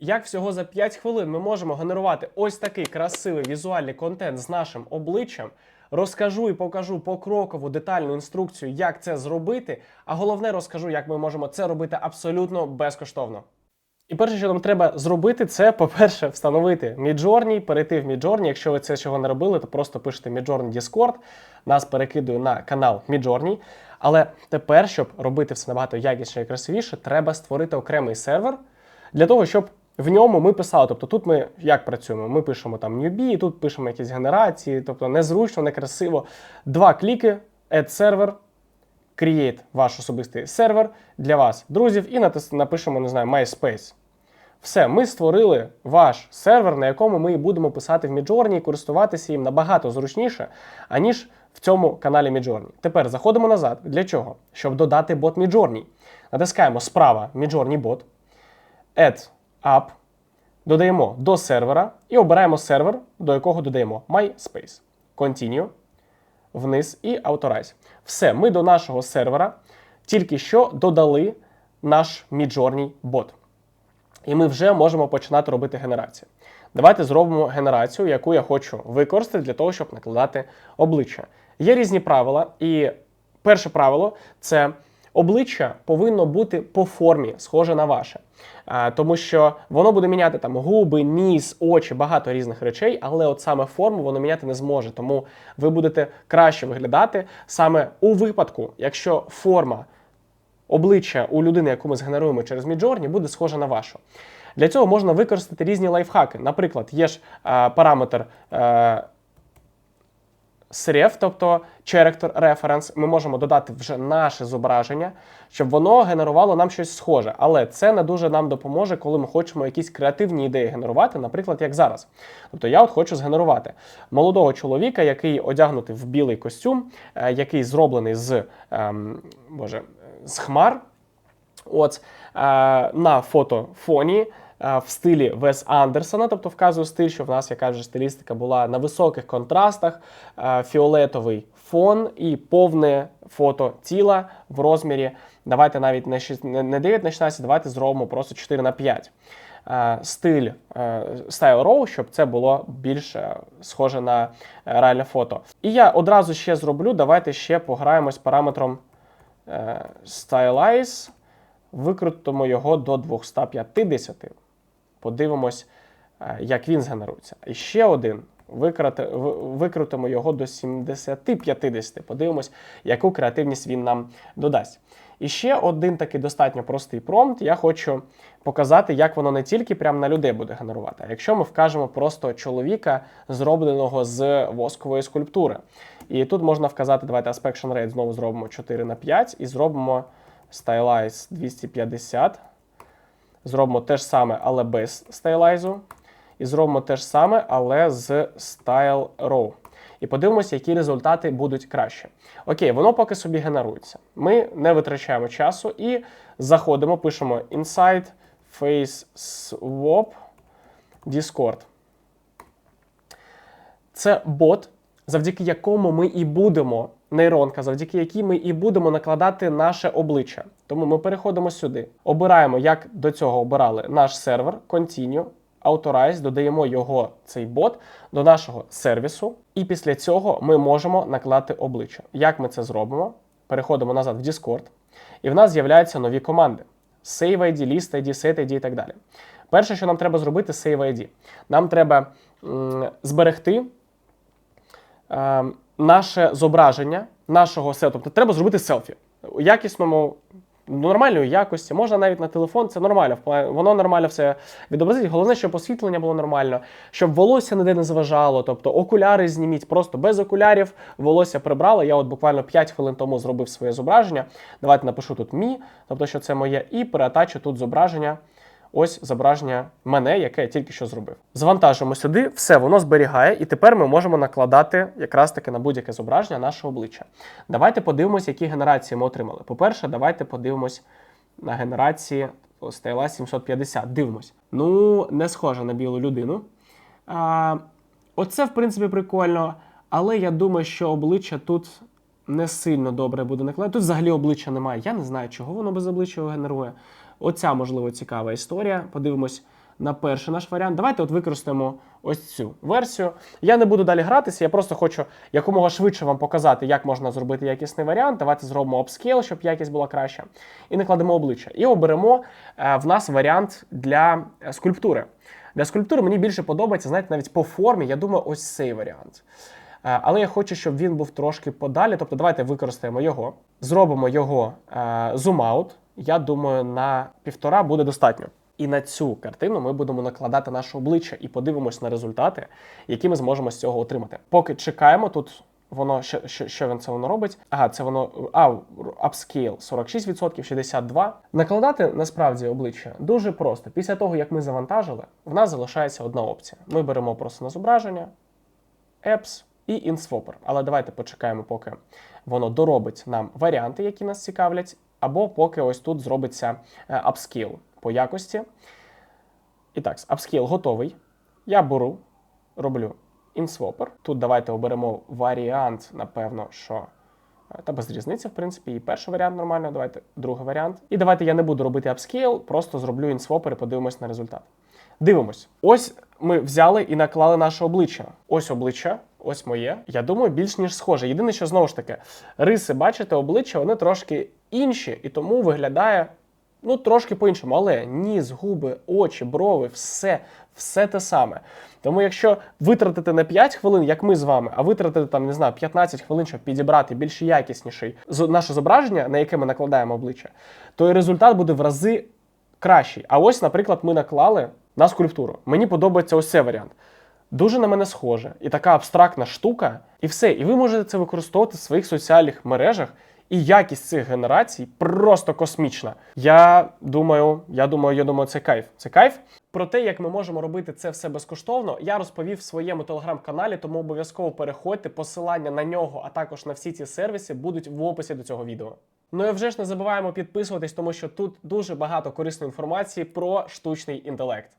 Як всього за 5 хвилин ми можемо генерувати ось такий красивий візуальний контент з нашим обличчям? Розкажу і покажу покрокову детальну інструкцію, як це зробити. А головне розкажу, як ми можемо це робити абсолютно безкоштовно. І перше, що нам треба зробити, це, по-перше, встановити Midjourney, перейти в Midjourney. Якщо ви це чого не робили, то просто пишете Midjourney Discord, нас перекидує на канал Midjourney. Але тепер, щоб робити все набагато якісніше і красивіше, треба створити окремий сервер для того, щоб в ньому ми писали. Тобто тут ми як працюємо? Ми пишемо там newbie, тут пишемо якісь генерації, тобто незручно, некрасиво. Два кліки, add server, create ваш особистий сервер для вас, друзів, і напишемо, не знаю, MySpace. Все, ми створили ваш сервер, на якому ми будемо писати в Midjourney і користуватися їм набагато зручніше, аніж в цьому каналі Midjourney. Тепер заходимо назад. Для чого? Щоб додати бот Midjourney. Натискаємо справа Midjourney бот, Add App, додаємо до сервера і обираємо сервер, до якого додаємо MySpace. Continue, вниз і Authorize. Все, ми до нашого сервера тільки що додали наш Midjourney бот. І ми вже можемо починати робити генерацію. Давайте зробимо генерацію, яку я хочу використати для того, щоб накладати обличчя. Є різні правила, і перше правило це обличчя повинно бути по формі, схоже на ваше. Тому що воно буде міняти там губи, ніс, очі, багато різних речей, але от саме форму воно міняти не зможе. Тому ви будете краще виглядати саме у випадку, якщо форма обличчя у людини, яку ми згенеруємо через Midjourney, буде схоже на вашу. Для цього можна використати різні лайфхаки. Наприклад, є ж е, параметр е, SREF, тобто Character Reference, ми можемо додати вже наше зображення, щоб воно генерувало нам щось схоже. Але це не дуже нам допоможе, коли ми хочемо якісь креативні ідеї генерувати, наприклад, як зараз. Тобто я от хочу згенерувати молодого чоловіка, який одягнутий в білий костюм, е, який зроблений з, ем, боже, з хмар. От е, на фотофоні в стилі Вес Андерсона, тобто вказую стиль, що в нас яка вже стилістика була на високих контрастах, е, фіолетовий фон і повне фото тіла в розмірі. Давайте навіть не шість- не не 9 на 16, давайте зробимо просто 4 на 5. Е, Стиль е, Style Raw, щоб це було більш е, схоже на е, реальне фото. І я одразу ще зроблю. Давайте ще пограємось параметром е, Stylize, викрутимо його до 250. Подивимось, е, як він згенерується. І ще один. Викрутимо його до 70-50. Подивимось, яку креативність він нам додасть. І ще один такий достатньо простий промпт. Я хочу показати, як воно не тільки прямо на людей буде генерувати, а якщо ми вкажемо просто чоловіка, зробленого з воскової скульптури. І тут можна вказати, давайте Aspect Rate знову зробимо 4 на 5 і зробимо Stylize 250. Зробимо те ж саме, але без стайлайзу. І зробимо те ж саме, але з Style Raw. І подивимося, які результати будуть краще. Окей, воно поки собі генерується. Ми не витрачаємо часу і заходимо, пишемо Inside Face Swap Discord. Це бот, завдяки якому ми і будемо, нейронка, завдяки якій ми і будемо накладати наше обличчя. Тому ми переходимо сюди, обираємо, як до цього обирали наш сервер, Continue, Authorize, додаємо його, цей бот, до нашого сервісу, і після цього ми можемо накладати обличчя. Як ми це зробимо? Переходимо назад в Discord, і в нас з'являються нові команди: Save ID, List ID, Set ID і так далі. Перше, що нам треба зробити, Save ID. Нам треба м, зберегти е, наше зображення нашого селфі. Тобто треба зробити селфі у якісному, нормальної якості. Можна навіть на телефон, це нормально. Воно нормально все відобразить. Головне, щоб освітлення було нормально, щоб волосся ніде не заважало. Тобто окуляри зніміть, просто без окулярів волосся прибрали. Я от буквально 5 хвилин тому зробив своє зображення. Давайте напишу тут мі, тобто, що це моє, і переатачу тут зображення. Ось зображення мене, яке я тільки що зробив. Завантажимо сюди, все, воно зберігає, і тепер ми можемо накладати якраз таки на будь-яке зображення наше обличчя. Давайте подивимось, які генерації ми отримали. По-перше, давайте подивимось на генерації Stella 750. Дивимось. Ну, не схоже на білу людину. А, оце, в принципі, прикольно, але я думаю, що обличчя тут не сильно добре буде накладати. Тут взагалі обличчя немає. Я не знаю, чого воно без обличчя генерує. Оця, можливо, цікава історія. Подивимось на перший наш варіант. Давайте от використаємо ось цю версію. Я не буду далі гратися, я просто хочу якомога швидше вам показати, як можна зробити якісний варіант. Давайте зробимо upscale, щоб якість була краща. І накладемо обличчя. І оберемо е, в нас варіант для е, скульптури. Для скульптури мені більше подобається, знаєте, навіть по формі, я думаю, ось цей варіант. Е, Але я хочу, щоб він був трошки подалі. Тобто, давайте використаємо його, зробимо його зум-аут. Я думаю, на півтора буде достатньо. І на цю картину ми будемо накладати наше обличчя і подивимось на результати, які ми зможемо з цього отримати. Поки чекаємо тут. Воно що, що, що він це воно робить? Ага, це воно а, upscale 46%, 62%. Накладати насправді обличчя дуже просто. Після того, як ми завантажили, в нас залишається одна опція. Ми беремо просто на зображення, Apps і InSwapper. Але давайте почекаємо, поки воно доробить нам варіанти, які нас цікавлять, або поки ось тут зробиться е, upscale по якості. І так, upscale готовий. Я беру, роблю InSwapper. Тут давайте оберемо варіант, напевно, що. е, Та без різниці, в принципі, і перший варіант нормально, давайте другий варіант. І давайте я не буду робити upscale, просто зроблю InSwapper і подивимось на результат. Дивимось. Ось ми взяли і наклали наше обличчя. Ось обличчя, ось моє. Я думаю, більш ніж схоже. Єдине, що знову ж таки, риси, бачите, обличчя, вони трошки інші, і тому виглядає ну трошки по-іншому. Але ніс, губи, очі, брови, все, все те саме. Тому, якщо витратити не 5 хвилин, як ми з вами, а витратити там, не знаю, 15 хвилин, щоб підібрати більш якісніший наше зображення, на яке ми накладаємо обличчя, то і результат буде в рази кращий. А ось, наприклад, ми наклали на скульптуру. Мені подобається ось цей варіант. Дуже на мене схоже, і така абстрактна штука, і все. І ви можете це використовувати в своїх соціальних мережах. І якість цих генерацій просто космічна. Я думаю, я думаю, я думаю, це кайф. Це кайф. Про те, як ми можемо робити це все безкоштовно, я розповів в своєму телеграм-каналі, тому обов'язково переходьте. Посилання на нього, а також на всі ці сервіси будуть в описі до цього відео. Ну і вже ж не забуваємо підписуватись, тому що тут дуже багато корисної інформації про штучний інтелект.